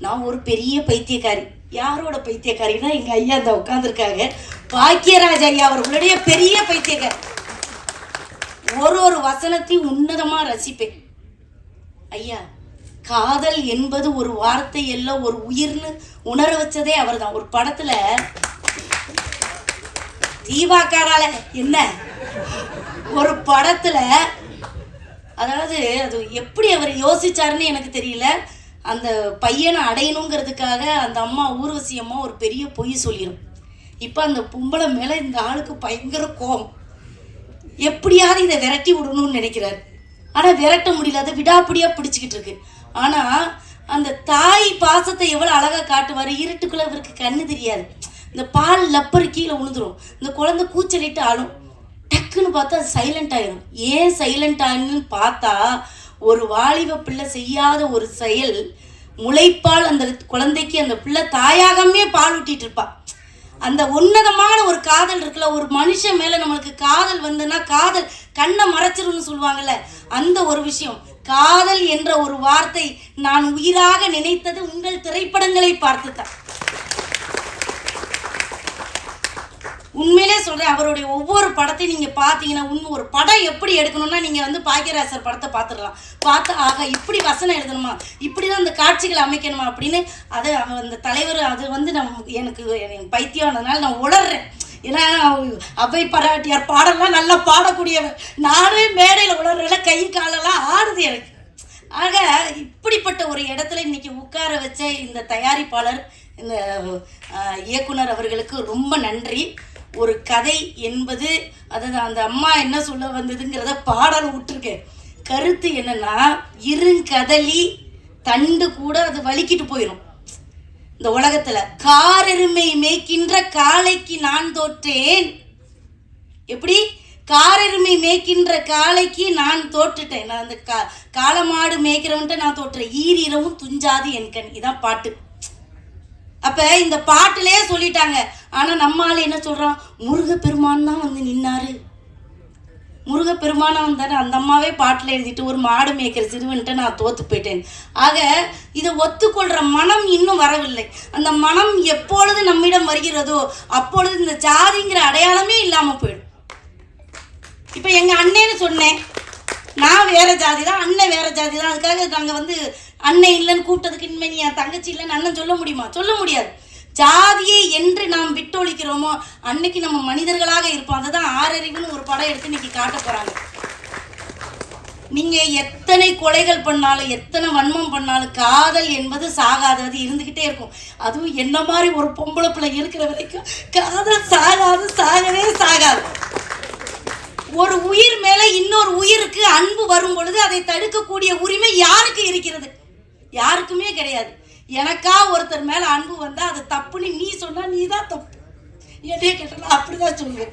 நான் ஒரு பெரிய பைத்தியக்காரி. யாரோட பைத்தியக்காரின்னா எங்க ஐயா அந்த உட்காந்துருக்காங்க பாக்கியராஜ் ஐயா அவர்களுடைய பெரிய பைத்தியக்காரி. ஒரு ஒரு வசனத்தையும் உன்னதமா ரசிப்பேன். ஐயா காதல் என்பது ஒரு வார்த்தை எல்லாம் ஒரு உயிர்னு உணர வச்சதே அவர்தான். ஒரு படத்துல தீபாக்காரால என்ன? ஒரு படத்துல அதாவது அது எப்படி அவர் யோசிச்சாருன்னு எனக்கு தெரியல. அந்த பையனை அடையணுங்கிறதுக்காக அந்த அம்மா ஊர்வசியம்மா ஒரு பெரிய பொய் சொல்லிடும் இப்போ அந்த பொம்பளை மேலே இந்த ஆளுக்கு பயங்கர கோபம். எப்படியாவது இதை விரட்டி விடணும்னு நினைக்கிறாரு. ஆனால் விரட்ட முடியல அதை விடாப்பிடியாக பிடிச்சிக்கிட்டு இருக்கு. ஆனால் அந்த தாய் பாசத்தை எவ்வளோ அழகாக காட்டுவார்? இருட்டுக்குள்ளே இவருக்கு கண்ணு தெரியாது. இந்த பால் லப்பர் கீழே விழுந்துரும் இந்த குழந்தை கூச்சலிட்டு ஆளும். டக்குன்னு பார்த்தா அது சைலண்ட் ஆயிரும். ஏன் சைலண்ட் ஆகுன்னு பார்த்தா ஒரு வாலிப பிள்ளை செய்யாத ஒரு செயல் முளைப்பால் அந்த குழந்தைக்கு அந்த பிள்ளை தாயாகமே பால் ஊட்டிட்டு இருப்பா. அந்த உன்னதமான ஒரு காதல் இருக்குல்ல ஒரு மனுஷன் மேல நம்மளுக்கு காதல் வந்துன்னா காதல் கண்ணை மறைச்சிரும்னு சொல்லுவாங்கல்ல அந்த ஒரு விஷயம். காதல் என்ற ஒரு வார்த்தை நான் உயிராக நினைத்தது உங்கள் திரைப்படங்களை பார்த்து உண்மையிலே சொல்கிறேன் அவருடைய ஒவ்வொரு படத்தையும் நீங்கள் பார்த்தீங்கன்னா உண்மை ஒரு படம் எப்படி எடுக்கணும்னா நீங்கள் வந்து பாக்கியராசர் படத்தை பார்த்துடலாம். பார்த்து ஆக இப்படி வசனம் எழுதணுமா? இப்படிதான் அந்த காட்சிகள் அமைக்கணுமா? அப்படின்னு அதை அந்த தலைவர் அது வந்து நம் எனக்கு எனக்கு பைத்தியம் ஆனதுனால நான் உளர்றேன். ஏன்னா அவை பராட்டியார் பாடலாம் நல்லா பாடக்கூடியவர். நானே மேடையில் உளர்றேன் கை காலெல்லாம் ஆடுது எனக்கு. ஆக இப்படிப்பட்ட ஒரு இடத்துல இன்னைக்கு உட்கார வச்ச இந்த தயாரிப்பாளர் இந்த இயக்குனர் அவர்களுக்கு ரொம்ப நன்றி. ஒரு கதை என்பது அதாவது அந்த அம்மா என்ன சொல்ல வந்ததுங்கிறத பாடல் விட்டுருக்கேன். கருத்து என்னன்னா இருங்கதலி தண்டு கூட அது வலிக்கிட்டு போயிடும் இந்த உலகத்துல காரெருமை மேய்க்கின்ற காளைக்கு நான் தோற்றேன். எப்படி? காரெருமை மேய்க்கின்ற காளைக்கு நான் தோற்றுட்டேன். நான் அந்த கா காளமாடு மேய்க்கிறவன்ட்ட நான் தோற்றேன் ஈரிரவும் துஞ்சாது என் கண். இதான் பாட்டு. அப்ப இந்த பாட்டிலே சொல்லிட்டாங்க. ஆனா நம்ம ஆள் என்ன சொல்றான்? முருகப்பெருமான் தான் வந்து நின்னாரு. முருகப்பெருமானம் வந்தார் அந்த அம்மாவே பாட்டில் எழுதிட்டு ஒரு மாடு மேய்க்கிற சிறுவன்ட்டு நான் தோத்து போயிட்டேன். ஆக இதை ஒத்துக்கொள்கிற மனம் இன்னும் வரவில்லை. அந்த மனம் எப்பொழுது நம்மிடம் வருகிறதோ அப்பொழுது இந்த ஜாதிங்கிற அடையாளமே இல்லாமல் போயிடும். இப்போ எங்கள் அண்ணேன்னு சொன்னேன். நான் வேற ஜாதி தான் அண்ணன் வேற ஜாதி தான். அதுக்காக நாங்கள் வந்து அண்ணன் இல்லைன்னு கூப்பிட்டதுக்கு இனிமே நீ என் தங்கச்சி இல்லைன்னு அண்ணன் சொல்ல முடியுமா? சொல்ல முடியாது. ஜாதியை என்று நாம் விட்டொழிக்கிறோமோ அன்னைக்கு நம்ம மனிதர்களாக இருப்போம். அதுதான் ஆறறிவுன்னு ஒரு படம் எடுத்து இன்னைக்கு காட்ட போறாங்க. நீங்க எத்தனை கொலைகள் பண்ணாலும் எத்தனை வன்மம் பண்ணாலும் காதல் என்பது சாகாதது இருந்துகிட்டே இருக்கும். அதுவும் என்ன மாதிரி ஒரு பொம்பளை பிள்ளை இருக்கிற வரைக்கும் காதல் சாகாது சாகவே சாகாது. ஒரு உயிர் மேல இன்னொரு உயிருக்கு அன்பு வரும் பொழுது அதை தடுக்கக்கூடிய உரிமை யாருக்கு இருக்கிறது? யாருக்குமே கிடையாது. எனக்கா ஒருத்தர் மேல அன்பு வந்தா அது தப்புன்னு நீ சொன்னா நீ தான் தப்பு. என்னைய கேட்டாலும் அப்படிதான் சொல்லுவேன்.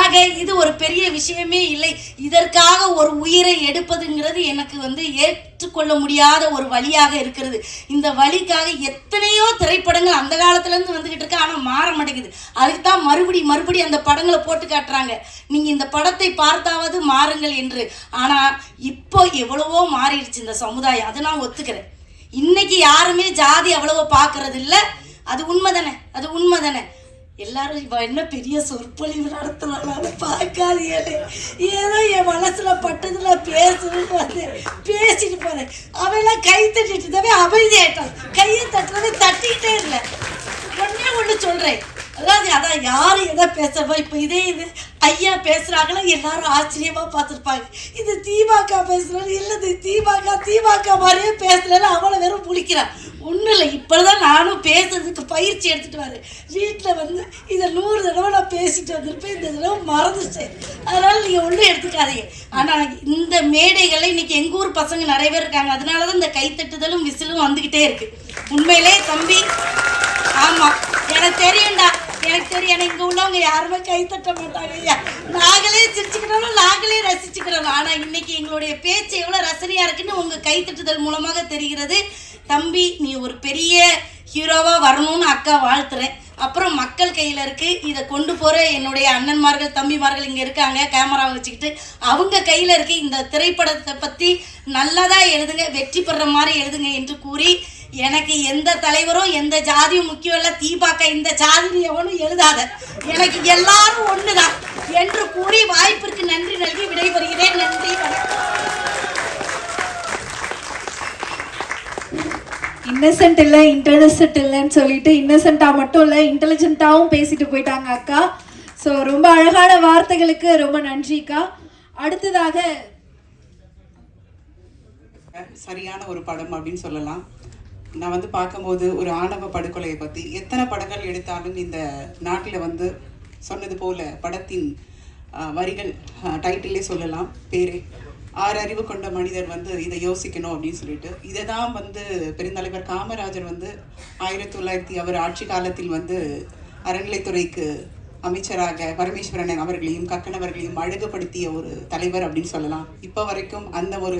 ஆக இது ஒரு பெரிய விஷயமே இல்லை. இதற்காக ஒரு உயிரை எடுப்பதுங்கிறது எனக்கு வந்து ஏற்றுக்கொள்ள முடியாத ஒரு வழியாக இருக்கிறது. இந்த வழிக்காக எத்தனையோ திரைப்படங்கள் அந்த காலத்துல இருந்து வந்துகிட்டு இருக்கு. ஆனா மாற மாட்டேங்குது. அதுக்கு தான் மறுபடி மறுபடி அந்த படங்களை போட்டு காட்டுறாங்க. நீங்க இந்த படத்தை பார்த்தாவது மாறுங்கள் என்று. ஆனா இப்போ எவ்வளவோ மாறிடுச்சு இந்த சமுதாயம். அதை நான் ஒத்துக்கிறேன். இன்னைக்கு யாருமே ஜாதி அவ்வளவோ பார்க்கறது இல்லை அது உண்மை தானே அது உண்மை தானே எல்லாரும் இவ என்ன பெரிய சொற்பொழிவு நடத்துறாங்க பார்க்காதீங்களே. ஏதோ என் மனசுல பட்டதுல பேசுன்னு வந்து பேசிட்டு போறேன். அவெல்லாம் கை தட்டிட்டு இருந்தாவே அமைதியாயிட்டான். கையை தட்டுறதை தட்டிக்கிட்டே இல்லை. ஒன்னே ஒன்று சொல்றேன். அதாவது அதான் யார் எதை பேசுறப்போ இப்போ இதே இது. ஐயா பேசுறாங்களோ? எல்லாரும் ஆச்சரியமா பார்த்துருப்பாங்க. இது திமுக பேசுறாரு. இல்லை இது திமுக திமுக மாதிரியே பேசலன்னு அவளை வெறும் புளிக்கிறான் ஒன்றும் இல்லை இப்போதான் நானும் பேசுறதுக்கு பயிற்சி எடுத்துட்டு வரேன். வீட்டில் வந்து இதை நூறு தடவை நான் பேசிட்டு வந்திருப்பேன். இந்த தடவை மறந்துச்சேன் அதனால நீங்கள் ஒன்றும் எடுத்துக்காதீங்க. ஆனால் இந்த மேடைகளில் இன்னைக்கு எங்கள் ஊர் பசங்க நிறைய பேர் இருக்காங்க. அதனால தான் இந்த கைத்தட்டுதலும் விசிலும் வந்துக்கிட்டே இருக்கு. உண்மையிலே தம்பி ஆமாம் எனக்கு தெரியும் எனக்கு இங்கே உள்ளவங்க யாருமே கை தட்ட மாட்டாங்க ஐயா. நாங்களே சிரிச்சுக்கிறோம் நாங்களே ரசிச்சுக்கிறோம். ஆனால் இன்னைக்கு எங்களுடைய பேச்சு எவ்வளோ ரசனையாக இருக்குன்னு உங்கள் கைத்தட்டுதல் மூலமாக தெரிகிறது. தம்பி நீ ஒரு பெரிய ஹீரோவாக வரணும்னு அக்கா வாழ்த்துறேன். அப்புறம் மக்கள் கையில் இருக்குது இதை கொண்டு போகிற என்னுடைய அண்ணன்மார்கள் தம்பிமார்கள் இங்கே இருக்காங்க. கேமரா வச்சுக்கிட்டு அவங்க கையில் இருக்குது இந்த திரைப்படத்தை பற்றி நல்லதாக எழுதுங்க வெற்றி பெற மாதிரி எழுதுங்க என்று கூறி எனக்கு எந்த தலைவரும் எந்த ஜாதியும் முக்கியம் இல்லை. தீபாக்க இந்த ஜாதி எவனும் எழுதாத. எனக்கு எல்லாரும் ஒன்று தான் கூறி வாய்ப்பிற்கு நன்றி நல்கி விடைபெறுகிறேன் நன்றி வணக்கம் இன்னசென்ட் இல்லை இன்டெலிஜென்ட் இல்லைன்னு சொல்லிட்டு இன்னசென்ட்டாக மட்டும் இல்லை இன்டெலிஜென்ட்டாகவும் பேசிட்டு போயிட்டாங்க அக்கா. ஸோ ரொம்ப அழகான வார்த்தைகளுக்கு ரொம்ப நன்றிக்கா அடுத்ததாக சரியான ஒரு படம் அப்படின்னு சொல்லலாம். நான் வந்து பார்க்கும்போது ஒரு ஆணவ படுகொலையை பற்றி எத்தனை படங்கள் எடுத்தாலும் இந்த நாட்டில் வந்து சொன்னது போல படத்தின் வரிகள் டைட்டிலே சொல்லலாம் பேரே. ஆறு அறிவு கொண்ட மனிதர் வந்து இதை யோசிக்கணும் அப்படின்னு சொல்லிட்டு. இதை தான் வந்து பெருந்தலைவர் காமராஜர் வந்து ஆயிரத்தி தொள்ளாயிரத்தி அவர் ஆட்சி காலத்தில் வந்து அறநிலைத்துறைக்கு அமைச்சராக பரமேஸ்வரன் அவர்களையும் கக்கனவர்களையும் அழகுபடுத்திய ஒரு தலைவர் அப்படின்னு சொல்லலாம். இப்போ வரைக்கும் அந்த ஒரு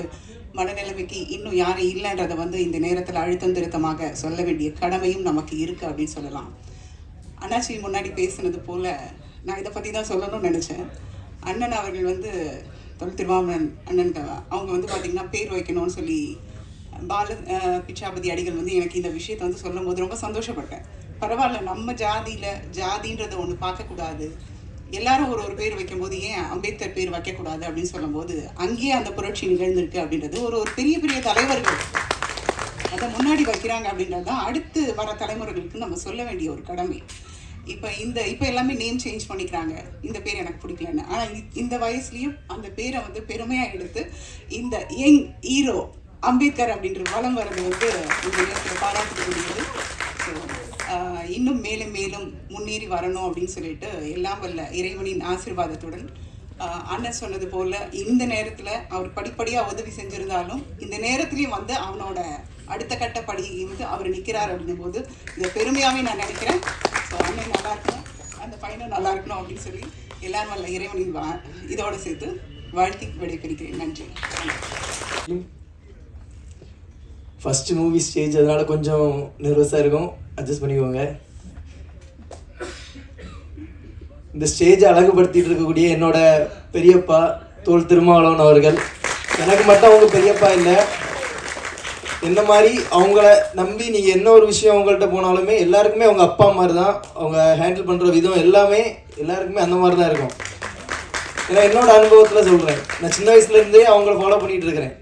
மனநிலைமைக்கு இன்னும் யாரும் இல்லைன்றதை வந்து இந்த நேரத்தில் அழுத்தம் திருத்தமாக சொல்ல வேண்டிய கடமையும் நமக்கு இருக்குது அப்படின்னு சொல்லலாம். அண்ணாச்சி முன்னாடி பேசுனது போல நான் இதை பற்றி தான் சொல்லணும்னு நினச்சேன். அண்ணன் அவர்கள் வந்து தொல் திருவாமன் அண்ணன் அவங்க வந்து பார்த்திங்கன்னா பேர் வைக்கணும்னு சொல்லி பால பிச்சாபதி அடிகள் வந்து எனக்கு இந்த விஷயத்தை வந்து சொல்லும் போது ரொம்ப சந்தோஷப்பட்டேன். பரவாயில்ல நம்ம ஜாதியில் ஜாதின்றதை ஒன்று பார்க்கக்கூடாது எல்லாரும் ஒரு ஒரு பேர் வைக்கும்போது ஏன் அம்பேத்கர் பேர் வைக்கக்கூடாது அப்படின்னு சொல்லும்போது அங்கேயே அந்த புரட்சி நிகழ்ந்திருக்கு அப்படின்றது ஒரு ஒரு பெரிய பெரிய தலைவர்கள். அதை முன்னாடி வைக்கிறாங்க அப்படின்றது தான் அடுத்து வர தலைமுறைகளுக்கு நம்ம சொல்ல வேண்டிய ஒரு கடமை. இப்போ இந்த இப்போ எல்லாமே நேம் சேஞ்ச் பண்ணிக்கிறாங்க. இந்த பேர் எனக்கு பிடிக்கலன்னு. ஆனால் இந்த வயசுலேயும் அந்த பேரை வந்து பெருமையாக எடுத்து இந்த யங் ஹீரோ அம்பேத்கர் அப்படின்ற வளம் வர்றது வந்து இந்த நேரத்தில் பாராட்டக்கூடியது. ஸோ இன்னும் மேலும் மேலும் முன்னேறி வரணும் அப்படின்னு சொல்லிட்டு எல்லாம் வல்ல இறைவனின் ஆசீர்வாதத்துடன் அண்ணன் சொன்னது போல இந்த நேரத்தில் அவர் படிப்படியாக உதவி செஞ்சிருந்தாலும் இந்த நேரத்துலையும் வந்து அவனோட அடுத்த கட்ட படி வந்து அவர் நிற்கிறார் அப்படின்னும் போது இதை பெருமையாகவே நான் நினைக்கிறேன். அண்ணன் நல்லா இருக்கணும். அந்த பையனும் நல்லா இருக்கணும் அப்படின்னு சொல்லி எல்லாரும் வல்ல இறைவனின் வா இதோட சேர்த்து வாழ்த்தி விடைபெறுகிறேன். நன்றி. ஃபஸ்ட்டு மூவி ஸ்டேஜ் அதனால் கொஞ்சம் நர்வஸாக இருக்கும். அட்ஜஸ்ட் பண்ணிக்கோங்க. இந்த ஸ்டேஜை அழகுபடுத்திட்டு இருக்கக்கூடிய என்னோட பெரியப்பா தோல் திருமாவளவன் அவர்கள். எனக்கு மட்டும் அவங்க பெரியப்பா இல்லை. என்ன மாதிரி அவங்கள நம்பி நீங்கள் என்ன ஒரு விஷயம் அவங்கள்ட்ட போனாலுமே எல்லாருக்குமே அவங்க அப்பா மாதிரி தான் அவங்க ஹேண்டில் பண்ணுற விதம் எல்லாமே எல்லாருக்குமே அந்த மாதிரி தான் இருக்கும். ஏன்னா என்னோட அனுபவத்தில் சொல்கிறேன் நான் சின்ன வயசுலேருந்தே அவங்கள ஃபாலோ பண்ணிகிட்டு இருக்கிறேன்.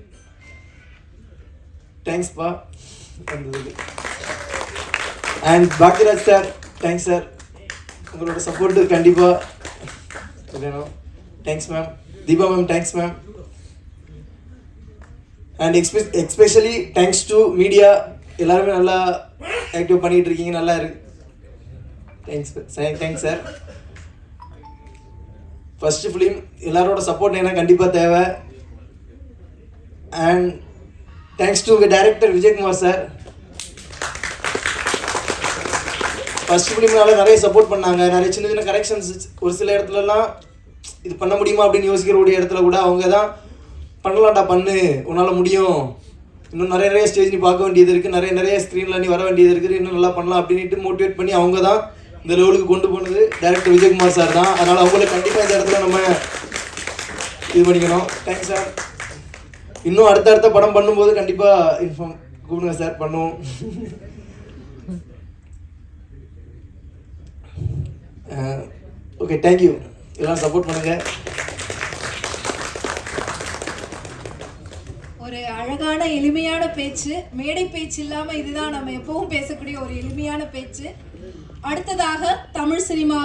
தேங்க்ஸ்ப்பா வந்ததுக்கு and Bhagyaraj sir thanks sir உங்களோட சப்போர்ட்டு கண்டிப்பாக வேணும் thanks ma'am Deepa ma'am thanks ma'am and எக்ஸ்பெ especially thanks to media எல்லாருமே நல்லா ஆக்டிவ் பண்ணிட்டு இருக்கீங்க நல்லா இருக்கு. Thanks thanks sir first film எல்லாரோட சப்போர்ட் எனக்கு கண்டிப்பாக தேவை. And thanks to director Vijayakumar sir first ஃபிலிம்னால நிறைய சப்போர்ட் பண்ணாங்க. நிறைய சின்ன சின்ன கரெக்ஷன்ஸ் ஒரு சில இடத்துலலாம் இது பண்ண முடியுமா அப்படின்னு யோசிக்கிற ஒரு இடத்துல கூட அவங்க தான் பண்ணலாம்டா பண்ணு. உன்னால் முடியும். இன்னும் நிறைய நிறைய ஸ்டேஜ் நீ பார்க்க வேண்டியது இருக்குது நிறைய நிறைய ஸ்க்ரீனில் நீ வர வேண்டியது இருக்குது இன்னும் நல்லா பண்ணலாம் அப்படின்ட்டு மோட்டிவேட் பண்ணி அவங்க தான் இந்த லெவலுக்கு கொண்டு போனது. டேரக்டர் விஜயகுமார் சார் தான். அதனால் அவங்கள கண்டிப்பாக இந்த இடத்துல நம்ம இது பண்ணிக்கணும். தேங்க்ஸ் சார் இன்னும் அடுத்த அடுத்த படம் பண்ணும்போது கண்டிப்பாக இன்ஃபார்ம் கூப்பிடுங்க சார் பண்ணுவோம். ஓகே தேங்க்யூ எல்லாம் சப்போர்ட் பண்ணுங்கள் ஒரு அழகான எளிமையான பேச்சு. மேடை பேச்சு இல்லாமல் இதுதான் நம்ம எப்பவும் பேசக்கூடிய ஒரு எளிமையான பேச்சு. அடுத்ததாக தமிழ் சினிமா